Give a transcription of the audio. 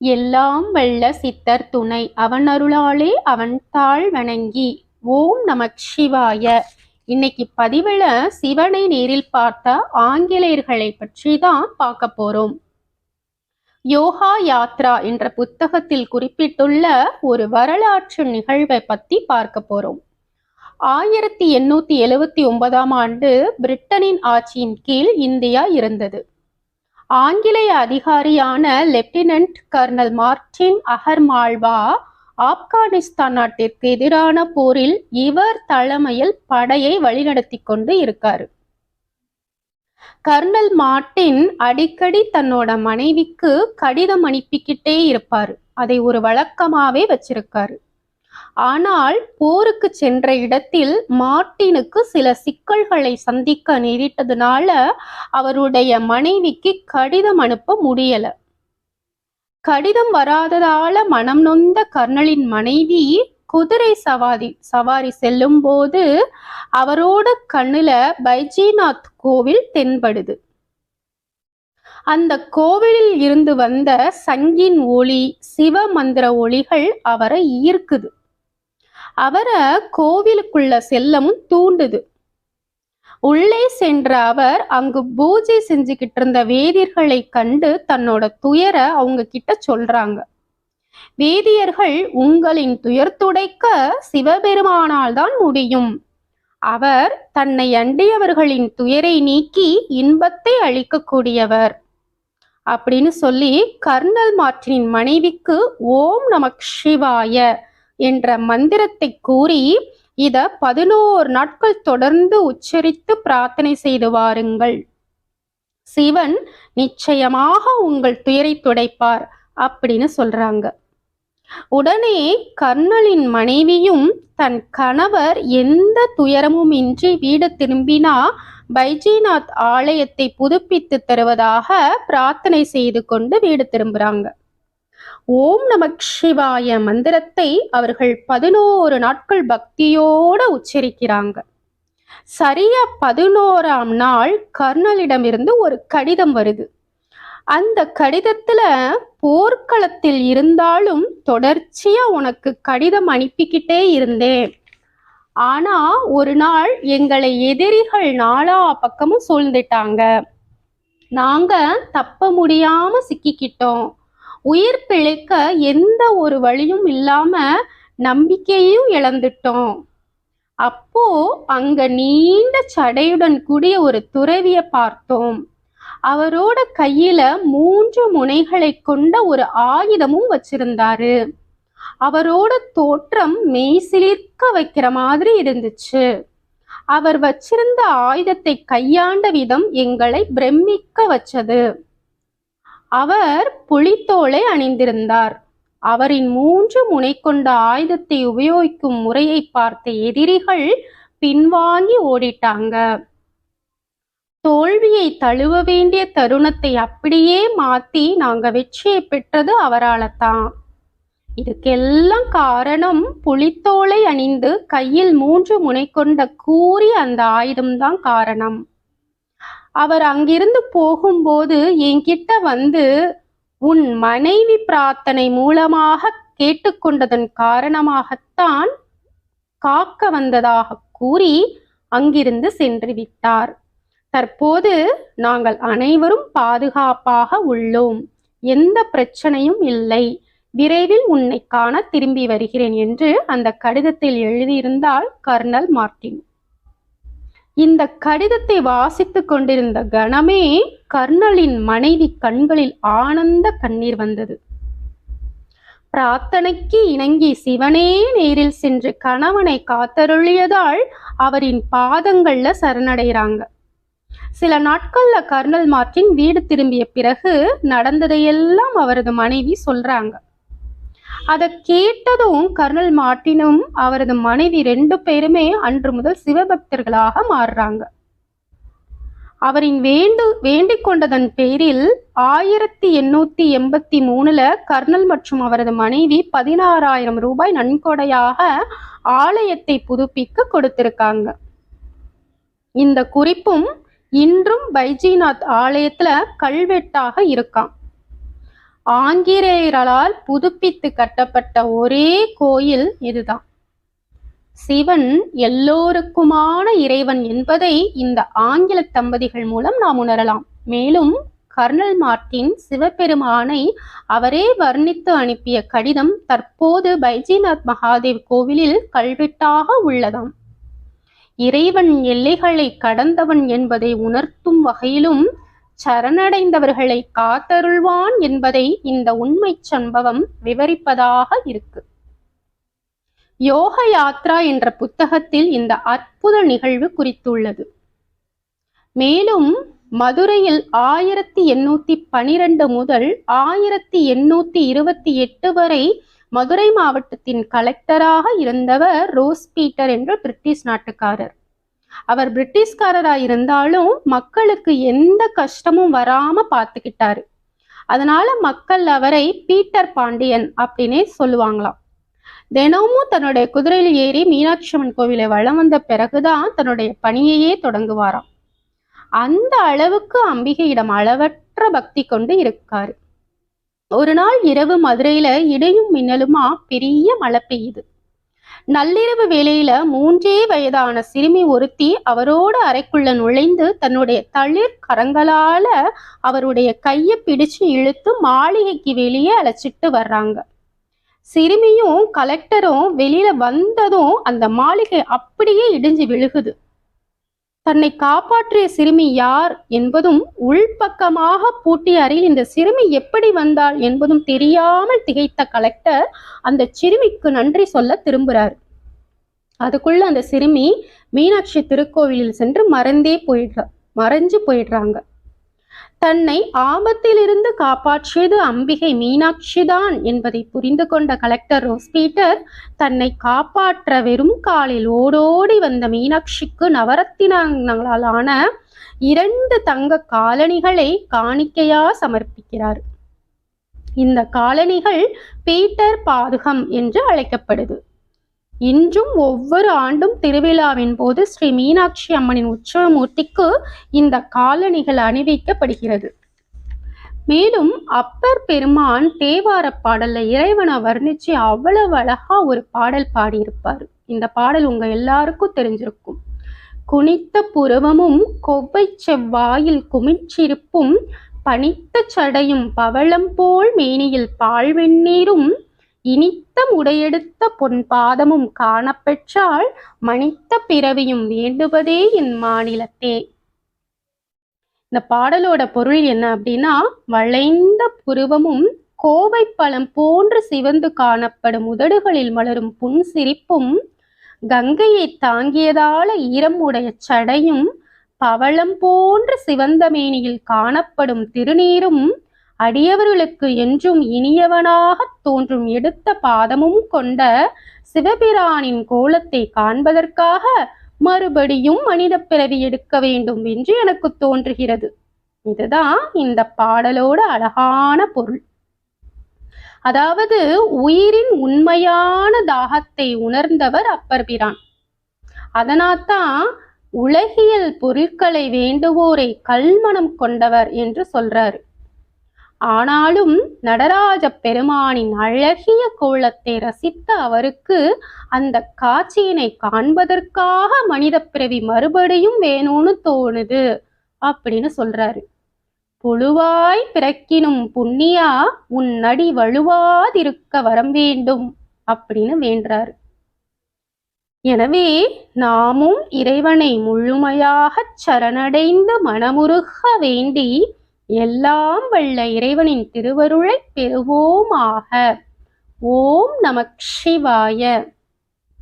எல்லாம் வல்ல சித்தர் துணை. அவன் அருளாலே அவன் தாழ் வணங்கி ஓம் நமக் சிவாய. இன்னைக்கு பதிவில் சிவனை நேரில் பார்த்த ஆங்கிலேயர்களை பற்றி தான் பார்க்க போறோம். யோகா யாத்ரா என்ற புத்தகத்தில் குறிப்பிட்டுள்ள ஒரு வரலாற்று நிகழ்வை பத்தி பார்க்க போறோம். ஆயிரத்தி எண்ணூத்தி எழுவத்தி ஒன்பதாம் ஆண்டு பிரிட்டனின் ஆட்சியின் கீழ் இந்தியா இருந்தது. ஆங்கிலேய அதிகாரியான லெப்டினன்ட் கர்னல் மார்டின் அகர்மால்வா ஆப்கானிஸ்தான் நாட்டிற்கு எதிரான போரில் இவர் தலைமையில் படையை வழிநடத்தி கொண்டு இருக்காரு. கர்னல் மார்டின் அடிக்கடி தன்னோட மனைவிக்கு கடிதம் அனுப்பிக்கிட்டே இருப்பாரு. அதை ஒரு வழக்கமாவே வச்சிருக்காரு. ஆனால் போருக்கு சென்ற இடத்தில் மார்ட்டினுக்கு சில சிக்கல்களை சந்திக்க நேரிட்டதுனால அவருடைய மனைவிக்கு கடிதம் அனுப்ப முடியல. கடிதம் வராததால மனம் நொந்த கர்னலின் மனைவி குதிரை சவாரி சவாரி செல்லும் போது அவரோட கண்ணுல பைஜிநாத் கோவில் தென்படுது. அந்த கோவிலில் இருந்து வந்த சங்கின் ஒளி சிவ மந்திர ஒளிகள் அவரை ஈர்க்குது. அவரை கோவிலுக்குள்ள செல்லவும் தூண்டுது. உள்ளே சென்ற அவர் அங்கு பூஜை செஞ்சுக்கிட்டு இருந்த வேதியர்களை கண்டு தன்னோட துயர அவங்க கிட்ட சொல்றாங்க. வேதியர்கள் உங்களின் துயர் துடைக்க சிவபெருமானால் தான் முடியும். அவர் தன்னை அண்டியவர்களின் துயரை நீக்கி இன்பத்தை அளிக்கக்கூடியவர். அப்படின்னு சொல்லி கர்னல் மார்டினின் மனைவிக்கு ஓம் நமக் சிவாய என்ற மந்திரத்தை கூறி இத பதினோரு நாட்கள் தொடர்ந்து உச்சரித்து பிரார்த்தனை செய்து வாருங்கள். சிவன் நிச்சயமாக உங்கள் துயரை துடைப்பார் அப்படின்னு சொல்றாங்க. உடனே கர்ணலின் மனைவியும் தன் கணவர் எந்த துயரமும் இன்றி வீடு திரும்பினா பைஜிநாத் ஆலயத்தை புதுப்பித்து தருவதாக பிரார்த்தனை செய்து கொண்டு வீடு திரும்புறாங்க. ஓம் நமக் சிவாய மந்திரத்தை அவர்கள் பதினோரு நாட்கள் பக்தியோட உச்சரிக்கிறாங்க. சரியா பதினோராம் நாள் கர்னலிடமிருந்து ஒரு கடிதம் வருது. அந்த கடிதத்துல போர்க்களத்தில் இருந்தாலும் தொடர்ச்சியா உனக்கு கடிதம் அனுப்பிக்கிட்டே இருந்தேன். ஆனா ஒரு நாள் எங்களை எதிரிகள் நாலா பக்கமும் சூழ்ந்துட்டாங்க. நாங்க தப்ப முடியாம சிக்கிக்கிட்டோம். உயிர் பிழைக்க எந்த ஒரு வழியும் இல்லாம நம்பிக்கையும் இழந்துட்டோம். அப்போ அங்க நீண்ட சடையுடன் கூடிய ஒரு துறவிய பார்த்தோம். அவரோட கையில மூன்று முனைகளை கொண்ட ஒரு ஆயுதமும் வச்சிருந்தாரு. அவரோட தோற்றம் மெய்சிலிர்க்க வைக்கிற மாதிரி இருந்துச்சு. அவர் வச்சிருந்த ஆயுதத்தை கையாண்ட விதம் எங்களை பிரமிக்க வச்சது. அவர் புலித்தோலை அணிந்திருந்தார். அவரின் மூன்று முனை கொண்ட ஆயுதத்தை உபயோகிக்கும் முறையை பார்த்த எதிரிகள் பின்வாங்கி ஓடிட்டாங்க. தோல்வியை தழுவ வேண்டிய தருணத்தை அப்படியே மாத்தி நாங்க வெற்றியை பெற்றது அவரால தான் இதுக்கெல்லாம் காரணம் புலித்தோலை அணிந்து கையில் மூன்று முனை கொண்ட கூறி அந்த ஆயுதம்தான் காரணம். அவர் அங்கிருந்து போகும்போது என்கிட்ட வந்து உன் மனைவி பிரார்த்தனை மூலமாக கேட்டுக்கொண்டதன் காரணமாகத்தான் காக்க வந்ததாக கூறி அங்கிருந்து சென்று விட்டார். தற்போது நாங்கள் அனைவரும் பாதுகாப்பாக உள்ளோம். எந்த பிரச்சனையும் இல்லை. விரைவில் உன்னை காண திரும்பி வருகிறேன் என்று அந்த கடிதத்தில் எழுதியிருந்தால் கர்னல் மார்டின் இந்த கடிதத்தை வாசித்துக் கொண்டிருந்த கணமே கர்னலின் மனைவி கண்களில் ஆனந்த கண்ணீர் வந்தது. பிரார்த்தனைக்கு இணங்கி சிவனே நேரில் சென்று கணவனை காத்தருளியதால் அவரின் பாதங்கள்ல சரணடைகிறாங்க. சில நாட்கள்ல கர்னல் மார்டின் வீடு திரும்பிய பிறகு நடந்ததையெல்லாம் அவரது மனைவி சொல்றாங்க. அதை கேட்டதும் கர்னல் மார்ட்டினும் அவரது மனைவி ரெண்டு பேருமே அன்று முதல் சிவபக்தர்களாக மாறுறாங்க. அவரின் வேண்டு வேண்டிக் கொண்டதன் பேரில் ஆயிரத்தி எண்ணூத்தி எண்பத்தி மூணுல கர்னல் மற்றும் அவரது மனைவி பதினாறாயிரம் ரூபாய் நன்கொடையாக ஆலயத்தை புதுப்பிக்க கொடுத்திருக்காங்க. இந்த குறிப்பும் இன்றும் பைஜிநாத் ஆலயத்துல கல்வெட்டாக இருக்கான் ஆங்கிலேயர்களால் புதுப்பித்து கட்டப்பட்ட ஒரே கோயில் இதுதான். சிவன் எல்லோருக்குமான இறைவன் என்பதை இந்த ஆங்கில தம்பதிகள் மூலம் நாம் உணரலாம். மேலும் கர்னல் மார்ட்டின் சிவபெருமானை அவரே வர்ணித்து அனுப்பிய கடிதம் தற்போது பைஜிநாத் மகாதேவ் கோவிலில் கல்வெட்டாக உள்ளதாம். இறைவன் எல்லைகளை கடந்தவன் என்பதை உணர்த்தும் வகையிலும் சரணடைந்தவர்களை காத்தருள்வான் என்பதை இந்த உண்மை சம்பவம் விவரிப்பதாக இருக்கு. யோக யாத்ரா என்ற புத்தகத்தில் இந்த அற்புத நிகழ்வு குறித்துள்ளது. மேலும் மதுரையில் ஆயிரத்தி எண்ணூத்தி பனிரெண்டு முதல் ஆயிரத்தி எண்ணூத்தி இருபத்தி எட்டு வரை மதுரை மாவட்டத்தின் கலெக்டராக இருந்தவர் ரோஸ் பீட்டர் என்ற பிரிட்டிஷ் நாட்டுக்காரர். அவர் பிரிட்டிஷ்காரராக இருந்தாலும் மக்களுக்கு எந்த கஷ்டமும் வராம பார்த்துக்கிட்டாரு. அதனால மக்கள் அவரை பீட்டர் பாண்டியன் அப்படின்னே சொல்லுவாங்களாம். தினமும் தன்னுடைய குதிரையில் ஏறி மீனாட்சி அம்மன் கோவிலை வளம் வந்த பிறகுதான் தன்னுடைய பணியையே தொடங்குவாராம். அந்த அளவுக்கு அம்பிகையிடம் அளவற்ற பக்தி கொண்டு இருக்காரு. ஒரு நாள் இரவு மதுரையில இடையும் மின்னலுமா பெரிய மழை பெய்யுது. நள்ளிரவு வேளையில மூன்றே வயதான சிறுமி ஒருத்தி அவரோட அறைக்குள்ள நுழைந்து தன்னுடைய தளிர் கரங்களால அவருடைய கையை பிடிச்சு இழுத்து மாளிகைக்கு வெளியே அழைச்சிட்டு வர்றாங்க. சிறுமியும் கலெக்டரும் வெளியில வந்ததும் அந்த மாளிகை அப்படியே இடிஞ்சு விழுகுது. தன்னை காப்பாற்றிய சிறுமி யார் என்பதும் உள்பக்கமாக பூட்டிய அறையில் இந்த சிறுமி எப்படி வந்தாள் என்பதும் தெரியாமல் திகைத்த கலெக்டர் அந்த சிறுமிக்கு நன்றி சொல்ல திரும்புகிறார் அதுக்குள்ள அந்த சிறுமி மீனாட்சி திருக்கோவிலில் சென்று மறந்தே போயிடுறா மறைஞ்சு போயிடுறாங்க. தன்னை ஆபத்திலிருந்து காப்பாற்றியது அம்பிகை மீனாட்சிதான் என்பதை புரிந்து கொண்ட கலெக்டர் ரோஸ் பீட்டர் தன்னை காப்பாற்ற வெறும் காலில் ஓடோடி வந்த மீனாட்சிக்கு நவரத்தினங்களாலான இரண்டு தங்க காலணிகளை காணிக்கையா சமர்ப்பிக்கிறார். இந்த காலணிகள் பீட்டர் பாதுகம் என்று அழைக்கப்படுது. இன்றும் ஒவ்வொரு ஆண்டும் திருவிழாவின் போது ஸ்ரீ மீனாட்சி அம்மனின் உற்சவமூர்த்திக்கு இந்த காலணிகள் அணிவிக்கப்படுகிறது. மேலும் அப்பர் பெருமான் தேவார பாடல்ல இறைவனை வர்ணிச்சு அவ்வளவு அழகா ஒரு பாடல் பாடியிருப்பார். இந்த பாடல் உங்க எல்லாருக்கும் தெரிஞ்சிருக்கும். குனித்த புருவமும் கொவ்வை செவ்வாயில் குமிச்சிருப்பும் பனித்த சடையும் பவளம் போல் மேனியில் பால்வெண்ணீரும் இனித்தம் உடையெடுத்த பொன் பாதமும் காணப்பெற்றால் மனித்த பிறவியும் வேண்டுவதே என் மாநிலத்தே. இந்த பாடலோட பொருள் என்ன அப்படின்னா வளைந்த புருவமும் கோவை பழம் போன்று சிவந்து காணப்படும் உதடுகளில் மலரும் புன்சிரிப்பும் கங்கையை தாங்கியதால ஈரம் உடைய சடையும் பவளம் போன்று சிவந்த மேனியில் காணப்படும் திருநீரும் அடியவர்களுக்கு என்றும் இனியவனாக தோன்றும் எடுத்த பாதமும் கொண்ட சிவபிரானின் கோலத்தை காண்பதற்காக மறுபடியும் மனித பிறவி எடுக்க வேண்டும் என்று எனக்கு தோன்றுகிறது. இதுதான் இந்த பாடலோட அழகான பொருள். அதாவது உயிரின் உண்மையான தாகத்தை உணர்ந்தவர் அப்பர் பிரான் அதனால்தான் உலகியல் பொருட்களை வேண்டுவோரை கல்மனம் கொண்டவர் என்று சொல்றாரு. ஆனாலும் நடராஜ பெருமானின் அழகிய கோலத்தை ரசித்த அவருக்கு அந்த காட்சியினை காண்பதற்காக மனித பிறவி மறுபடியும் வேணும்னு தோணுது அப்படின்னு சொல்றாரு. புழுவாய் பிறக்கினும் புண்ணியா உன் நடி வலுவாதிருக்க வரம் வேண்டும் அப்படின்னு வேண்டாரு எனவே நாமும் இறைவனை முழுமையாகச் சரணடைந்து மனமுருக வேண்டி எல்லாம் வல்ல இறைவனின் திருவருளை பெறுவோமாக. ஓம் நமக் சிவாய.